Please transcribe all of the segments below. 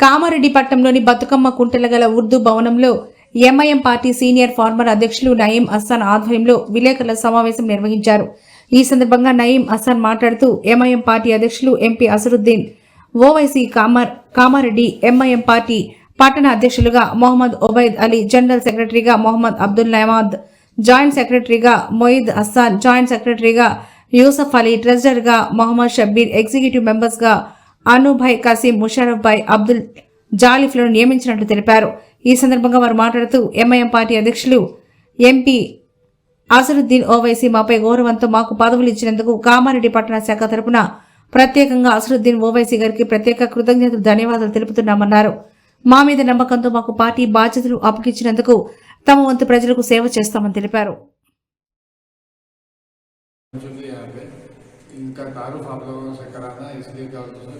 కామారెడ్డి పట్టణంలోని బతుకమ్మ కుంటల గల ఉర్దూ భవనంలో ఎంఐఎం పార్టీ సీనియర్ ఫార్మర్ అధ్యక్షులు నయీం అస్సాన్ ఆధ్వర్యంలో విలేకరుల సమావేశం నిర్వహించారు. ఈ సందర్భంగా నయీం అస్సాన్ మాట్లాడుతూ ఎంఐఎం పార్టీ అధ్యక్షులు ఎంపీ అసరుద్దీన్ ఓవైసీ కామర్ కామారెడ్డి ఎంఐఎం పార్టీ పట్టణ అధ్యక్షులుగా మొహమ్మద్ ఒబైద్ అలీ జనరల్ సెక్రటరీగా మొహమ్మద్ అబ్దుల్ నమాద్ జాయింట్ సెక్రటరీగా మొయిద్ అస్సాన్ జాయింట్ సెక్రటరీగా యూసఫ్ అలీ ట్రెజరర్గా మొహమ్మద్ షబ్బీర్ ఎగ్జిక్యూటివ్ మెంబర్స్గా అనుభాయ్ కసీం ముషరఫ్ భాయ్ అబ్దుల్ జాలిఫ్లను నియమించినట్లు తెలిపారు. ఈ సందర్భంగా వారు మాట్లాడుతూ ఎంఐఎం పార్టీ అధ్యక్షులు ఎంపీ అసరుద్దీన్ ఓవైసీ మాపై గౌరవంతో మాకు పదవులు ఇచ్చినందుకు కామారెడ్డి పట్టణ శాఖ తరపున ప్రత్యేకంగా అసరుద్దీన్ ఓవైసీ గారికి ప్రత్యేక కృతజ్ఞతలు ధన్యవాదాలు తెలుపుతున్నామన్నారు. మా మీద నమ్మకంతో మాకు పార్టీ బాధ్యతలు అప్పగించినందుకు తమ వంతు ప్రజలకు సేవ చేస్తామని తెలిపారు. کا تعارف آپ لوگوں سے کرانا اس لیے کہ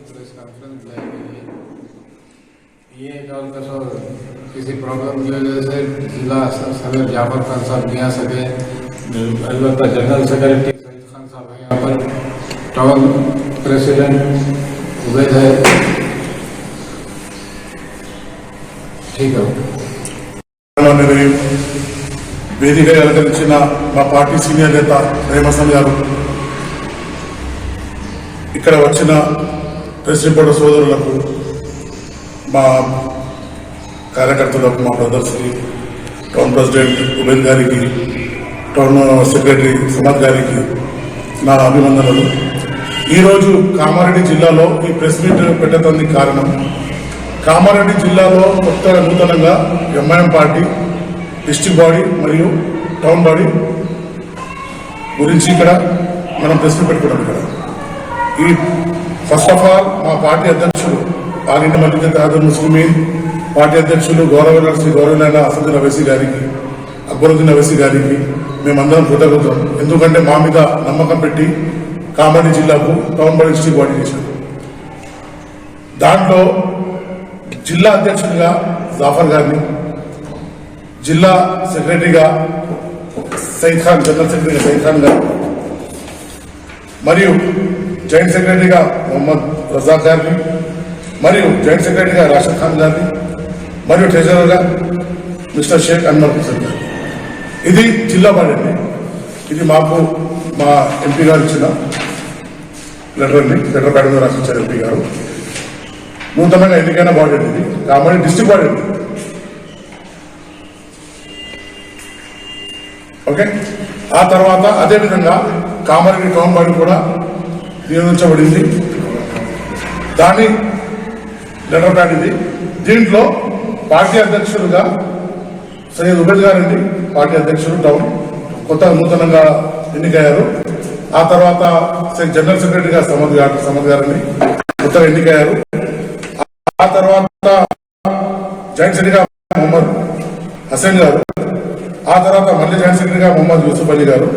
پریس کانفرنس بلائی کے لیے یہ ایک اور سر کسی پرابلم کی وجہ سے ضلع صدر جعفر خان صاحب نہیں آ سکے، البتہ جنرل سیکرٹری سعید خان صاحب ہیں۔ یہاں پر ٹاؤن پریسیڈنٹ عبید ہے۔ ٹھیک ہے۔ వేదిక ఎలకరించిన మా పార్టీ సీనియర్ నేత రేమసం గారు ఇక్కడ వచ్చిన ప్రెస్ రిపోర్టర్ సోదరులకు మా కార్యకర్తలకు మా బ్రదర్స్కి టౌన్ ప్రెసిడెంట్ ఉబేద్ గారికి టౌన్ సెక్రటరీ సుమత్ గారికి నా అభినందనలు. ఈరోజు కామారెడ్డి జిల్లాలో ఈ ప్రెస్ మీట్ పెట్టడానికి కారణం కామారెడ్డి జిల్లాలో కొత్త నూతనంగా ఎంఐఎం పార్టీ డిస్టిక్ బాడీ మరియు టౌన్ బాడీ గురించి ఇక్కడ మనం ప్రశ్న మీట్ పెట్టుకున్నాం ఇక్కడ. ఈ ఫస్ట్ ఆఫ్ ఆల్ మా పార్టీ అధ్యక్షులు ఇండియా మధ్య తాదర్ ముస్లిమీన్ పార్టీ అధ్యక్షులు గౌరవ శ్రీ గౌరవనైన అసదుల్ అవైసీ గారికి అక్బరుద్దీన్ అవైసీ గారికి మేమందరం కృతజ్ఞతం ఎందుకంటే మా మీద నమ్మకం పెట్టి కామారెడ్డి జిల్లాకు టౌన్ బాడీ డిస్టిక్ బాడీ చేశారు. దాంట్లో జిల్లా అధ్యక్షుడిగా జాఫర్ గారిని జిల్లా సెక్రటరీగా సైద్ ఖాన్ జనరల్ సెక్రటరీగా సైద్ ఖాన్ గారు మరియు జాయింట్ సెక్రటరీగా మొహమ్మద్ రజాక్ గారిని మరియు జాయింట్ సెక్రటరీగా రాషద్ ఖాన్ గారిని మరియు ట్రెజరర్గా మిస్టర్ షేక్ అన్వర్ హుసేన్ గారు ఇది జిల్లా బాడీ ఇది మాకు మా ఎంపీ గారు ఇచ్చిన లెటర్ని లెటర్ ప్యాడ్ రాసిచ్చారు ఎంపీ గారు. నూతనంగా ఎన్నికైన బాడీ ఇది. కాబట్టి డిస్టిక్ బాడీ ఓకే? ఆ తర్వాత అదే విధంగా కామారెడ్డి టౌన్ బాడీ కూడా నియమించబడింది. దాని లెటర్ ప్యాడ్ ఇది. దీంట్లో పార్టీ అధ్యక్షులుగా సయ్యద్ ఉబేద్ గారండి పార్టీ అధ్యక్షులు టౌన్ కొత్త నూతనంగా ఎన్నికయ్యారు. ఆ తర్వాత జనరల్ సెక్రటరీగా సమద్ గారు సమద్ గారిని కొత్తగా ఎన్నికయ్యారు. ఆ తర్వాత జాయింట్ సెక్రటరీగా మొహమ్మద్ హసన్ గారు. ఆ తర్వాత మళ్ళీ జాయింట్ సెక్రటరీగా మొహమ్మద్ యూసుఫ్ అలీ గారు.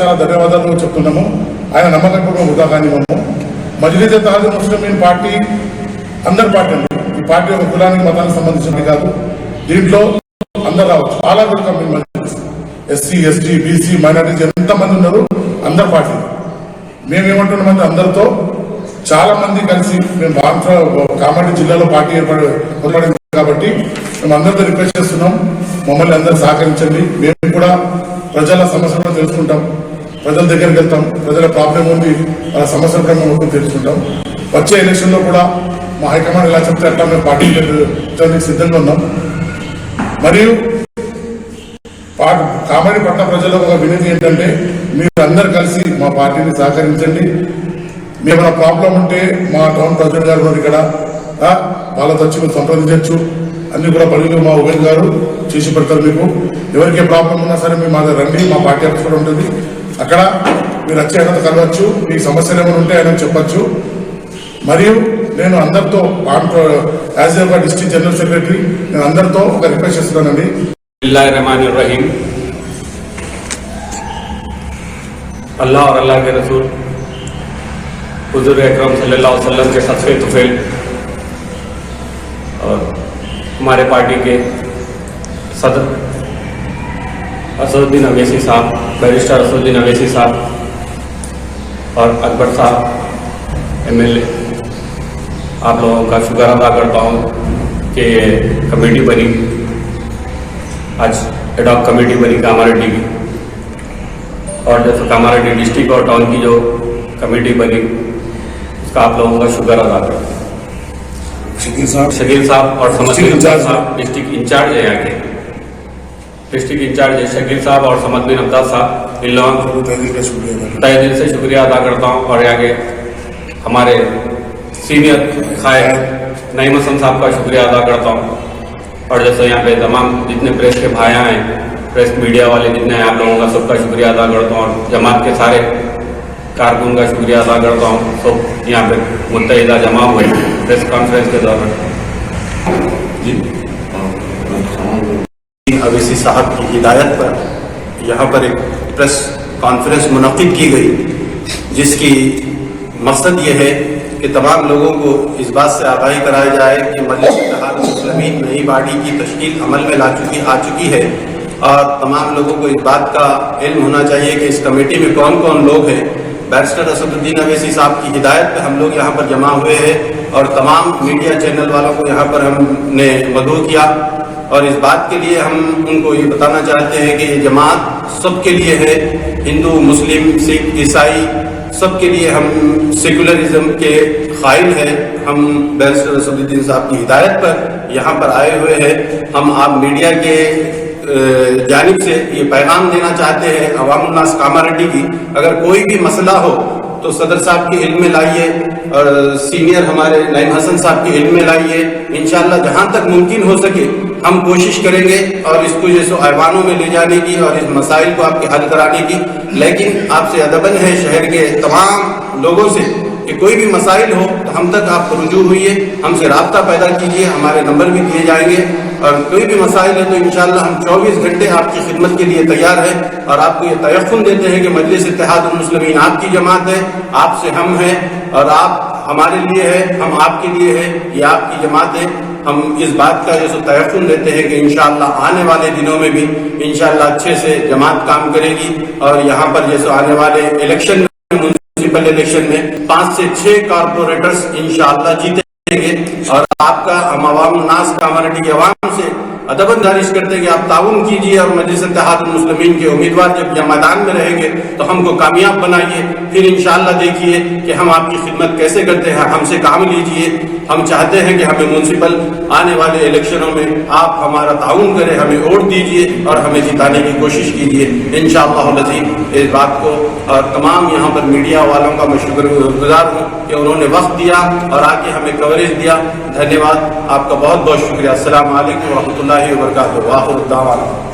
చాలా ధన్యవాదాలు చెప్తున్నాము. ఆయన నమ్మకం కూడా వృధా కానివ్వము. మజ్లిస్ తహజ ముస్లిమీన్ పార్టీ అందరి పార్టీ అండి. ఈ పార్టీ ఒక కులానికి మతానికి సంబంధించినది కాదు. దీంట్లో అందరు రావచ్చు. చాలా కూడా ఎస్సీ ఎస్టీ బీసీ మైనార్టీస్ ఎంతమంది ఉన్నారు? అందరి పార్టీ. మేమేమంటున్నామంటే అందరితో చాలా మంది కలిసి మేము ఆంధ్ర కామారెడ్డి జిల్లాలో పార్టీ ఏర్పడి ఏర్పడింది కాబట్టి మేము అందరితో రిక్వెస్ట్ చేస్తున్నాం. మమ్మల్ని అందరూ సహకరించండి. మేము కూడా ప్రజల సమస్యలను తెలుసుకుంటాం. ప్రజల దగ్గరికి వెళ్తాం. ప్రజల ప్రాబ్లం ఉంది. వాళ్ళ సమస్యల క్రమం తెలుసుకుంటాం. వచ్చే ఎలక్షన్లో కూడా మా హైకమాండ్ ఎలా చెప్తే అట్లా మేము పార్టీ సిద్ధంగా ఉన్నాం. మరియు పార్టీ కామెడీ పట్ల ప్రజల ఒక వినతి ఏంటంటే మీరు అందరు కలిసి మా పార్టీని సహకరించండి. మేమైనా ప్రాబ్లం ఉంటే మా టౌన్ ప్రెసిడెంట్ గారు ఉన్నారు ఇక్కడ. వాళ్ళతో వచ్చి మీరు సంప్రదించవచ్చు అన్ని కూడా పనులు మా ఉబేద్ గారు చేసి పెడతారు మీకు ఎవరికి ప్రాబ్లం ఉన్నా సరే మీరు మా దగ్గర రండి మా పార్టీ ఆఫీస్ కూడా ఉంటుంది అక్కడ మీరు వచ్చి ఆయనతో కలవచ్చు మీ సమస్యలు ఏమైనా ఉంటే ఆయన చెప్పచ్చు మరియు నేను అందరితో as a district general secretary నేను అందరితో ఒక రిక్వెస్ట్ చేస్తున్నానండి रहीम अल्लाह और अल्लाह के रसूल हुजूर अकरम सल्लल्लाहु अलैहि वसल्लम के सचवे तुफेल और ہمارے پارٹی کے صدر اسد الدین اویسی صاحب، بیرسٹر اسد الدین اویسی صاحب اور اکبر صاحب، ایم ایل اے۔ آپ لوگوں کا شکر ادا کرتا ہوں کہ کمیٹی بنی۔ آج ایڈاک کمیٹی بنی کاماریڈی کی اور جیسے کاماریڈی ڈسٹرکٹ اور ٹاؤن کی جو کمیٹی بنی، اس کا آپ لوگوں کا شکر ادا کرتا ہوں۔ شکیل صاحب. شکیل صاحب اور صاحب ڈسٹرکٹ انچارج ہے یہاں کے ڈسٹرکٹ انچارج ہے شکیل صاحب اور سمد بن عبدال صاحب۔ ان لوگوں تہ دل سے شکریہ ادا کرتا ہوں۔ اور یہاں کے ہمارے سینئر خائر نعیم حسن صاحب کا شکریہ ادا کرتا ہوں۔ اور جیسے یہاں پہ تمام جتنے پریس کے بھائی ہیں پریس میڈیا والے جتنے ہیں آپ لوگوں کا سب کا شکریہ ادا کرتا ہوں۔ اور جماعت کے سارے کارکن کا شکریہ ادا کرتا ہوں۔ سب یہاں پہ متحدہ جمع ہوئے پریس کانفرنس کے دوران۔ جی۔ اویسی صاحب کی ہدایت پر یہاں پر ایک پریس کانفرنس منعقد کی گئی، جس کی مقصد یہ ہے کہ تمام لوگوں کو اس بات سے آگاہی کرایا جائے کہ مجلس اتحاد مسلمین نئی باڈی کی تشکیل عمل میں لا چکی، آ چکی ہے۔ اور تمام لوگوں کو اس بات کا علم ہونا چاہیے کہ اس کمیٹی میں کون کون لوگ ہیں۔ بیرسٹر اسد الدین اویسی صاحب کی ہدایت پہ ہم لوگ یہاں پر جمع ہوئے ہیں۔ اور تمام میڈیا چینل والوں کو یہاں پر ہم نے مدعو کیا۔ اور اس بات کے لیے ہم ان کو یہ بتانا چاہتے ہیں کہ یہ جماعت سب کے لیے ہے، ہندو، مسلم، سکھ، عیسائی، سب کے لیے ہم سیکولرزم کے قائل ہیں۔ ہم بیرسٹر اسد الدین صاحب کی ہدایت پر یہاں پر آئے ہوئے ہیں۔ ہم آپ میڈیا کے جانب سے یہ پیغام دینا چاہتے ہیں، عوام الناس کاماریڈی کی۔ اگر کوئی بھی مسئلہ ہو تو صدر صاحب کے علم میں لائیے۔ سینئر ہمارے نائم حسن صاحب کی علم میں لائیے انشاءاللہ جہاں تک ممکن ہو سکے ہم کوشش کریں گے اور اس کو جیسے ایوانوں میں لے جانے کی اور اس مسائل کو آپ کے حل کرانے کی۔ لیکن آپ سے ادبن ہے شہر کے تمام لوگوں سے کہ کوئی بھی مسائل ہو تو ہم تک آپ رجوع ہوئیے ہم سے رابطہ پیدا کیجیے، ہمارے نمبر بھی دیے جائیں گے۔ اور کوئی بھی مسائل ہے تو انشاءاللہ ہم چوبیس گھنٹے آپ کی خدمت کے لیے تیار ہیں۔ اور آپ کو یہ تیقن دیتے ہیں کہ مجلس اتحاد المسلمین آپ کی جماعت ہے۔ آپ سے ہم ہیں اور آپ ہمارے لیے ہے، ہم آپ کے لیے ہے، یہ آپ کی جماعت ہے۔ ہم اس بات کا جیسے تیفن لیتے ہیں کہ انشاءاللہ آنے والے دنوں میں بھی انشاءاللہ اچھے سے جماعت کام کرے گی۔ اور یہاں پر جیسے آنے والے الیکشن میں میونسپل الیکشن میں پانچ سے چھ کارپوریٹرز انشاءاللہ جیتے گے۔ اور آپ کا ہم عوام ناس کامرٹی کے عوام سے ادب دارش کرتے کہ آپ تعاون کیجیے اور مجلس اتحاد المسلمین کے امیدوار جب جمعیدان میدان میں رہیں گے تو ہم کو کامیاب بنائیے، پھر انشاءاللہ دیکھیے کہ ہم آپ کی خدمت کیسے کرتے ہیں، ہم سے کام لیجیے ہم چاہتے ہیں کہ ہمیں منصفل آنے والے الیکشنوں میں آپ ہمارا تعاون کریں، ہمیں ووٹ دیجیے اور ہمیں جتانے کی کوشش کیجیے انشاءاللہ شاء اس بات کو اور تمام یہاں پر میڈیا والوں کا میں شکر گزار ہوں۔ کہ انہوں نے وقت دیا اور آ کے ہمیں کوریج دیا۔ دھنیہ واد آپ کا بہت بہت شکریہ۔ السلام علیکم ورحمۃ اللہ وبرکاتہ۔ واحد الدعوانہ